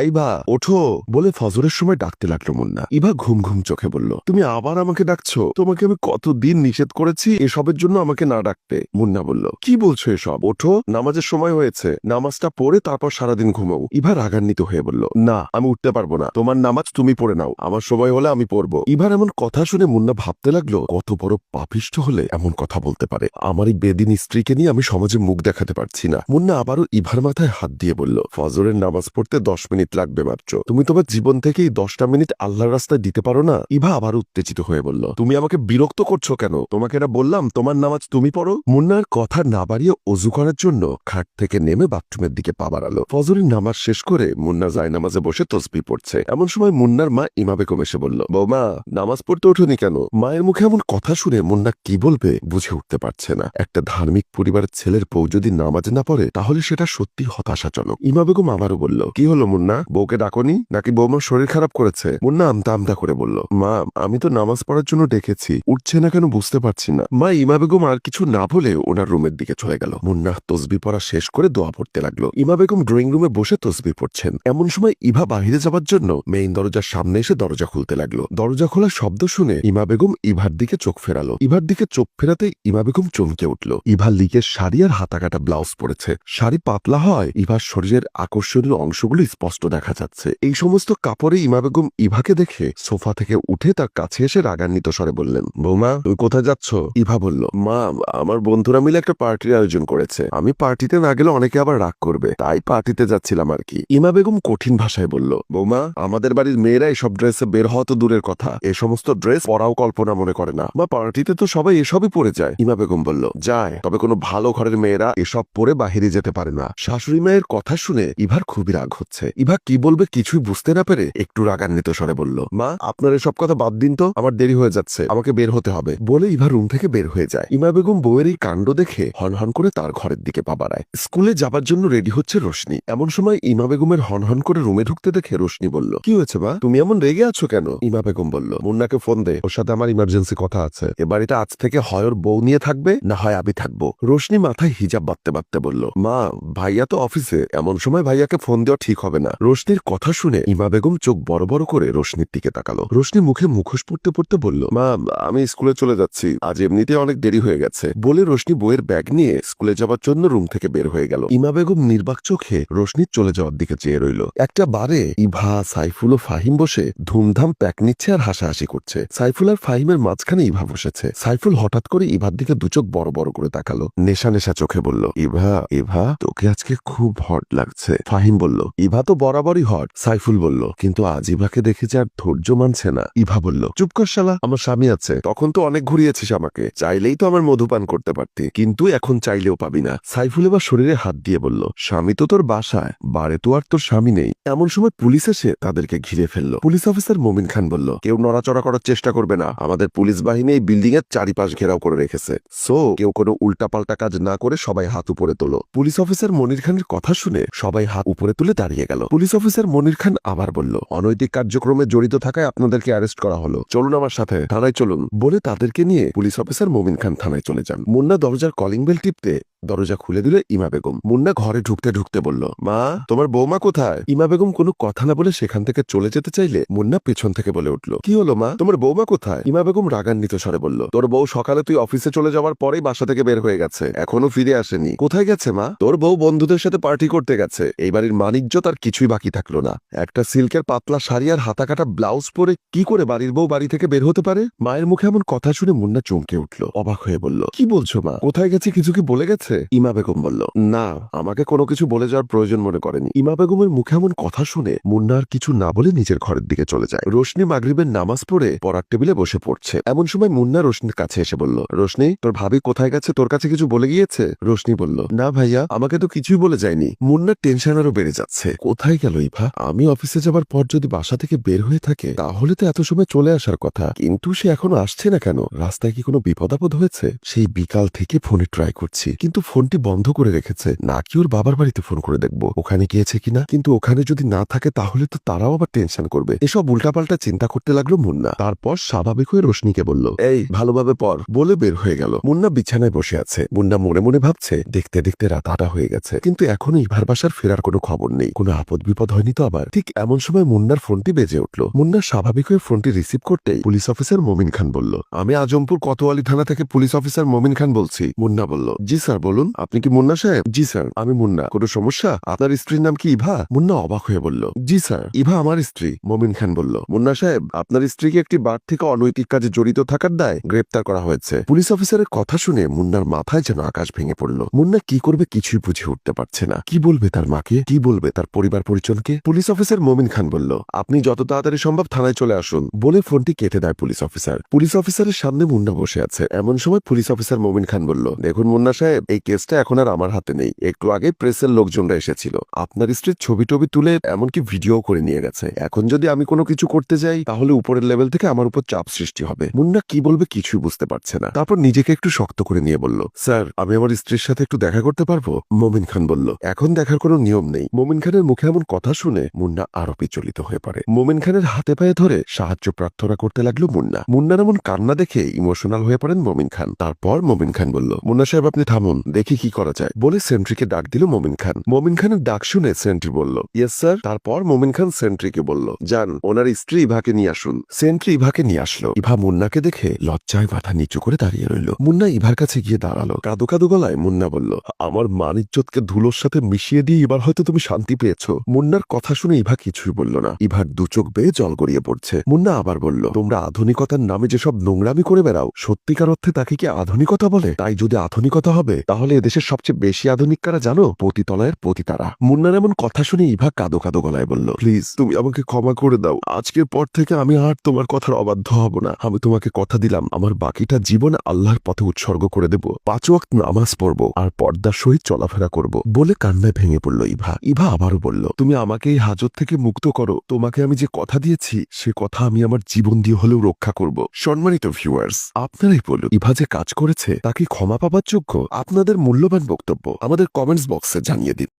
এই বা, ওঠো। বলে ফজরের সময় ডাকতে লাগল মুন্না। ইভা ঘুম ঘুম চোখে বলল, তুমি আবার আমাকে ডাকছো? তোমাকে আমি কতদিন নিষেধ করেছি এসবের জন্য আমাকে না ডাকতে? মুন্না বলল, কি বলছো এসব? ওঠো, নামাজের সময় হয়েছে। নামাজটা পড়ে তারপর সারাদিন ঘুমাও। ইভা রাগান্বিত হয়ে বলল, না, আমি উঠতে পারব না। তোমার নামাজ তুমি পড়ে নাও। আমার সময় হলে আমি পড়ব। ইভার এমন কথা শুনে মুন্না ভাবতে লাগল, কত বড় পাপিষ্ট হলে এমন কথা বলতে পারে। আমার এই বেদিন স্ত্রীকে নিয়ে আমি সমাজে মুখ দেখাতে পারছি না। মুন্না আবারও ইভার মাথায় হাত দিয়ে বলল, ফজরের নামাজ পড়তে দশ মিনিট লাগবে মাত্র তুমি তোমার জীবন থেকে এই দশটা মিনিট আল্লাহর রাস্তায় দিতে পারো না? ইভা আবার উত্তেজিত হয়ে বলল, তুমি আমাকে বিরক্ত করছ কেন? তোমাকে এটা বললাম, তোমার নামাজ তুমি পড়ো? মুন্নার কথা না বাড়িয়ে অজু করার জন্য খাট থেকে নেমে বাথরুমের দিকে পা বাড়ালো। ফজরের নামাজ শেষ করে মুন্না যায় নামাজে বসে তসবি পড়ছে। এমন সময় মুন্নার মা ইমা বেগম এসে বলল, বৌমা, নামাজ পড়তে ওঠোনি কেন? মায়ের মুখে এমন কথা শুনে মুন্না কি বলবে বুঝে উঠতে পারছে না। একটা ধার্মিক পরিবারের ছেলের বউ যদি নামাজ না পড়ে, তাহলে সেটা সত্যি হতাশাজনক। ইমা বেগম আবারও বলল, কি হলো মুন্না? বউকে ডাকনি? নাকি বৌমার শরীর খারাপ করেছে? মুন্না আমতা আমতা করে বলল, মা, আমি তো নামাজ পড়ার জন্য ডেকেছি। উঠছে না কেন বুঝতে পারছি না। মা ইমা বেগম আর কিছু না বলে ওনার রুমের দিকে চলে গেল। মুন্না তসবি পড়া শেষ করে দোয়া পড়তে লাগল। ইমা বেগম ড্রয়িং রুমে বসে তসবি পড়ছেন। এমন সময় ইভা বাহিরে যাবার জন্য মেইন দরজার সামনে এসে দরজা খুলতে লাগল। দরজা খোলার শব্দ শুনে ইমা বেগম ইভার দিকে চোখ ফেরালো। ইভার দিকে চোখ ফেরাতে ইমা বেগম চমকে উঠল। ইভা লিকের শাড়ি আর হাতাকাটা ব্লাউজ পরেছে। শাড়ি পাতলা হয়, ইভার শরীরের আকর্ষণীয় অংশগুলো স্পষ্ট দেখা যাচ্ছে। এই সমস্ত কাপড়ে ইমা বেগম ইভাকে দেখে সোফা থেকে উঠে তার কাছে এসে রাগান্বিত স্বরে বললেন, বৌমা তুই কোথায় যাচ্ছ? ইভা বলল, মা, আমার বন্ধুরা মিলে একটা পার্টির আয়োজন করেছে। আমি পার্টিতে না গেলে অনেকে আবার রাগ করবে। তাই পার্টিতে যাচ্ছিলাম আর কি। ইমা বেগম কঠিন ভাষায় বলল, বৌমা, আমাদের বাড়ির মেয়েরা এসব ড্রেসে বের হওয়া তো দূরের কথা। এ সমস্ত ড্রেস পরাও কল্পনা মনে করে না। মা পার্টিতে তো সবাই এসবই পরে যায়। ইমা বেগম বলল, যায়, তবে কোনো ভালো ঘরের মেয়েরা এসব পরে বাহিরে যেতে পারে না। শাশুড়ি মায়ের কথা শুনে ইভার খুবই রাগ হচ্ছে। ইভা কি বলবে কিছুই বুঝতে না পেরে একটু রাগান্বিত স্বরে বলল, মা, আপনার এসব কথা বাদ দিন তো, আমার দেরি হয়ে যাচ্ছে, আমাকে বের হতে হবে। বলে ইভা রুম থেকে বের হয়ে যায়। ইমা বেগম বউয়ের এই কাণ্ড দেখে হনহন করে তার ঘরের দিকে পা বাড়ায়। স্কুলে যাবার জন্য রেডি হচ্ছে রোশনি। এমন সময় ইমা বেগমের হনহন করে রুমে ঢুকতে দেখে রোশনি বলল, কি হয়েছে বা তুমি এমন রেগে আছো কেন? ইমা বেগম বলল, মুন্নাকে ফোন দে, ওর সাথে আমার ইমার্জেন্সি কথা আছে। এ বাড়িটা আজ থেকে হয় ওর বউ নিয়ে থাকবে, না হয় আমি থাকব। রোশনি মাথায় হিজাব বাঁধতে বাঁধতে বলল, মা, ভাইয়া তো অফিসে, এমন সময় ভাইয়াকে ফোন দেওয়া ঠিক হবে না। রোশনির কথা শুনে ইমা বেগম চোখ বড় বড় করে রোশনির দিকে তাকালো। রোশনি মুখে মুখোশ পড়তে পড়তে বলল, মা, আমি স্কুলে চলে যাচ্ছি। আজ এমনিতে অনেক দেরি হয়ে গেছে। বলে রোশনি বইয়ের ব্যাগ নিয়ে স্কুলে যাবার জন্য রুম থেকে বের হয়ে গেল। ইমা বেগম নির্বাক চোখে রোশনির চলে যাওয়ার দিকে চেয়ে রইল। একটা বারে ইভা, সাইফুল ও ফাহিম বসে ধুমধাম প্যাক নিচ্ছে আর হাসাহাসি করছে। সাইফুল আর ফাহিমের মাঝখানে ইভা বসেছে। সাইফুল হঠাৎ করে ইভার দিকে দুচোখ বড় বড় করে তাকালো। নেশা নেশা চোখে বলল, ইভা ইভা, তোকে আজকে খুব হট লাগছে। ফাহিম বলল, ইভা তো বরাবরই হট, সাইফুল বলল, কিন্তু আজ ইভাকে দেখে যে আর ধৈর্য মানছে না। ইভা বলল, চুপ কর শালা, আমার স্বামী আছে, তখন তো অনেক ঘুরিয়েছিস আমাকে, চাইলেই তো আমার মধুপান করতে পারতি, কিন্তু এখন চাইলেও পাবি না। সাইফুল এবার শরীরে হাত দিয়ে বলল, স্বামী তো তোর বাসায় বাড়ে তো আর তোর স্বামী নেই। এমন সময় পুলিশ এসে তাদেরকে ঘিরে ফেলল। পুলিশ অফিসার মোমিন খান বলল, কেউ নড়াচড়া করার চেষ্টা করবে না, আমাদের পুলিশ বাহিনী এই বিল্ডিং এর চারিপাশ ঘেরাও করে রেখেছে, সো কেউ কোনো উল্টাপাল্টা কাজ না করে সবাই হাত উপরে তোলো। পুলিশ অফিসার মনির খানের কথা শুনে সবাই হাত উপরে তুলে দাঁড়িয়ে গেল। পুলিশ অফিসার মনির খান আবার বলল, অনৈতিক কার্যক্রমে জড়িত থাকায় আপনাদেরকে অ্যারেস্ট করা হলো। চলুন আমার সাথে, থানায় চলুন। বলে তাদেরকে নিয়ে পুলিশ অফিসার মোমিন খান থানায় চলে যান। মুন্না দরজার কলিং বেল টিপতে দরজা খুলে দিল ইমা বেগম। মুন্না ঘরে ঢুকতে ঢুকতে বলল, মা, তোমার বৌমা কোথায়? ইমা বেগম কোনো কথা না বলে সেখান থেকে চলে যেতে চাইলে মুন্না পেছন থেকে বলে উঠল, কি হলো, মা? তোমার বৌমা কোথায়? ইমা বেগম রাগান্বিত স্বরে বলল, তোর বউ সকালে তুই অফিসে চলে যাওয়ার পরেই বাসা থেকে বের হয়ে গেছে। এখনও ফিরে আসেনি। কোথায় গেছে, মা? তোর বউ বন্ধুদের সাথে পার্টি করতে গেছে। এই বাড়ির মানিজ্য তার কিছুই বাকি থাকল না। একটা সিল্কের পাতলা শাড়ি আর হাতা কাটা ব্লাউজ পরে কি করে বাড়ির বউ বাড়ি থেকে বের হতে পারে? মায়ের মুখে এমন কথা শুনে মুন্না চমকে উঠল, অবাক হয়ে বলল, কি বলছো মা? কোথায় গেছে কিছু কি বলে গেছে? ইমা বেগম বলল, না, আমাকে কোনো কিছু বলে যাওয়ার প্রয়োজন মনে করেনি। ইমা বেগমের মুখে এমন কথা শুনে মুন্না আর কিছু না বলে নিজের ঘরের দিকে চলে যায়। রোশনি মাগরিবের নামাজ পড়ে পড়ার টেবিলে বসে পড়ছে। এমন সময় মুন্না রোশনির কাছে এসে বলল, রোশনি, তোর ভাবি কোথায় গেছে? তোর কাছে কিছু বলে গিয়েছে? রোশনি বলল, না ভাইয়া, আমাকে তো কিছুই বলে যায়নি। মুন্নার টেনশন আরও বেড়ে যাচ্ছে। কোথায় গেল ইভা? আমি অফিসে যাবার পর যদি বাসা থেকে বের হয়ে থাকে, তাহলে তো এত সময় চলে আসার কথা। কিন্তু সে এখনও আসছে না কেন? রাস্তায় কি কোনো বিপদ আপদ হয়েছে? সেই বিকাল থেকে ফোনে ট্রাই করছি, কিন্তু ফোনটি বন্ধ করে রেখেছে। নাকি ওর বাবার বাড়িতে ফোন করে দেখব? ওখানে গিয়েছে কিনা? কিন্তু ওখানে যদি না থাকে, তাহলে তো তারাও আবার টেনশন করবে। এসব উল্টাপাল্টা চিন্তা করতে লাগল মুন্না। তারপর স্বাভাবিক হয়ে রোশনিকে বলল, এই, ভালোভাবে পর বলে বের হয়ে গেল। মুন্না বিছানায় বসে আছে। মুন্না মনে মনে ভাবছে, দেখতে দেখতে রাত আটা হয়ে গেছে। কিন্তু এখনও ইভার বাসার ফেরার কোনো খবর নেই। কোনো আপদ বিপদ হয়নি তো আবার? ঠিক এমন সময় মুন্নার ফোনটি বেজে উঠল। মুন্না স্বাভাবিক হয়ে ফোনটি রিসিভ করতেই পুলিশ অফিসার মমিন খান বলল, আমি আজমপুর কোতোয়ালি থানা থেকে পুলিশ অফিসার মমিন খান বলছি। মুন্না বলল, জি স্যার, বলুন। আপনি কি মুন্না সাহেব? জি স্যার। আমি মুন্না। কোনো সমস্যা? আপনার স্ত্রীর নাম কি ইভা? মুন্না অবাক হয়ে বলল, জি স্যার, ইভা আমার স্ত্রী। মমিন খান বলল, মুন্না সাহেব, আপনার স্ত্রীকে একটি বার থেকে অনৈতিক কাজে জড়িত থাকার দায় গ্রেপ্তার করা হয়েছে। পুলিশ অফিসারের কথা শুনে মুন্নার মাথায় যেন আকাশ ভেঙে পড়ল। মুন্না কি করবে কিছুই বুঝে উঠতে পারছে না। কি বলবে তার মাকে? কি বলবে তার পরিবার পরিজনকে পুলিশ অফিসার মমিন খান বলল, আপনি যত তাড়াতাড়ি সম্ভব থানায় চলে আসুন। বলে ফোনটি কেটে দেয় পুলিশ অফিসার। পুলিশ অফিসারের সামনে মুন্না বসে আছে। এমন সময় পুলিশ অফিসার মমিন খান বলল, দেখুন মুন্না সাহেব, এই কেসটা এখন আর আমার হাতে নেই। একটু আগে প্রেসের লোকজনরা এসেছিল। আপনার স্ত্রীর ছবি টবি তুলে এমনকি ভিডিও করে নিয়ে গেছে। এখন যদি আমি কোনো কিছু করতে যাই, তাহলে উপরের লেভেল থেকে আমার উপর চাপ সৃষ্টি হবে। মুন্না কি বলবে কিছুই বুঝতে পারছে না। তারপর নিজেকে একটু শক্ত করে নিয়ে বলল, স্যার, আমি আমার স্ত্রীর সাথে একটু দেখা করতে পারব? মমিন খান বলল, এখন দেখার কোনো নিয়ম নেই। মোমিন খানের মুখে এমন কথা শুনে মুন্না আরও বিচলিত হয়ে পড়ে। মোমেন খানের হাতে পায়ে ধরে সাহায্য প্রার্থনা করতে লাগল মুন্না। মুন্নার এমন কান্না দেখে ইমোশনাল হয়ে পড়েন মোমিন খান। তারপর মোমিন খান বলল, মুন্না সাহেব, আপনি থামুন, দেখি কি করা যায়। বলে সেন্ট্রিকে ডাক দিল মোমিন খান। মোমিন খানের ডাক শুনে সেন্ট্রি বলল ইয়েস স্যার তারপর মোমিন খান সেন্ট্রিকে বলল, যান, ওনার স্ত্রী ইভাকে নিয়ে আসুন। সেন্ট্রি ইভাকে নিয়ে আসলো। ইভা মুন্নাকে দেখে লজ্জায় মাথা নিচু করে দাঁড়িয়ে রইল। মুন্না ইভার কাছে গিয়ে দাঁড়াল। কাদো কাদো গলায় মুন্না বলল, আমার মানিজ্জতকে ধুলোর সাথে মিশিয়ে দিয়ে এবার হয়তো তুমি শান্তি পেয়েছ। মুন্নার কথা শুনে ইভা কিছুই বলল না। ইভার দু চোখ বেয়ে জল গড়িয়ে পড়ছে। মুন্না আবার বলল, তোমরা আধুনিকতার নামে যেসব নোংরামি করে বেড়াও, সত্যিকার অর্থে তাকে কি আধুনিকতা বলে? তাই যদি আধুনিকতা হবে, তাহলে এদেশের সবচেয়ে বেশি আধুনিক কারা জানো? পতিতলয়ের পতিতারা। মুন্নার এমন কথা শুনে ইভা কাদো কাদো গলায় বলল, প্লিজ, তুমি আমাকে ক্ষমা করে দাও। আজকের পর থেকে আমি আর তোমার কথার অবাধ্য হব না। আমি তোমাকে কথা দিলাম, আমার বাকিটা জীবন আল্লাহর পথে উৎসর্গ করে দেব। পাঁচ ওয়াক্ত নামাজ পড়ব আর পর্দার সহিত চলাফেরা করব বলে কান্নায় ভেঙে পড়ল ইভা। ইভা আবারও বলল তুমি আমাকে এই হাজত থেকে মুক্ত করো। তোমাকে আমি যে কথা দিয়েছি, সে কথা আমি আমার জীবন দিয়ে হলেও রক্ষা করব। সম্মানিত ভিউয়ার্স আপনারাই বলুন, ইভা যে কাজ করেছে তাকে ক্ষমা পাবার যোগ্য? আপনাদের মূল্যবান বক্তব্য আমাদের কমেন্টস বক্সে জানিয়ে দিন।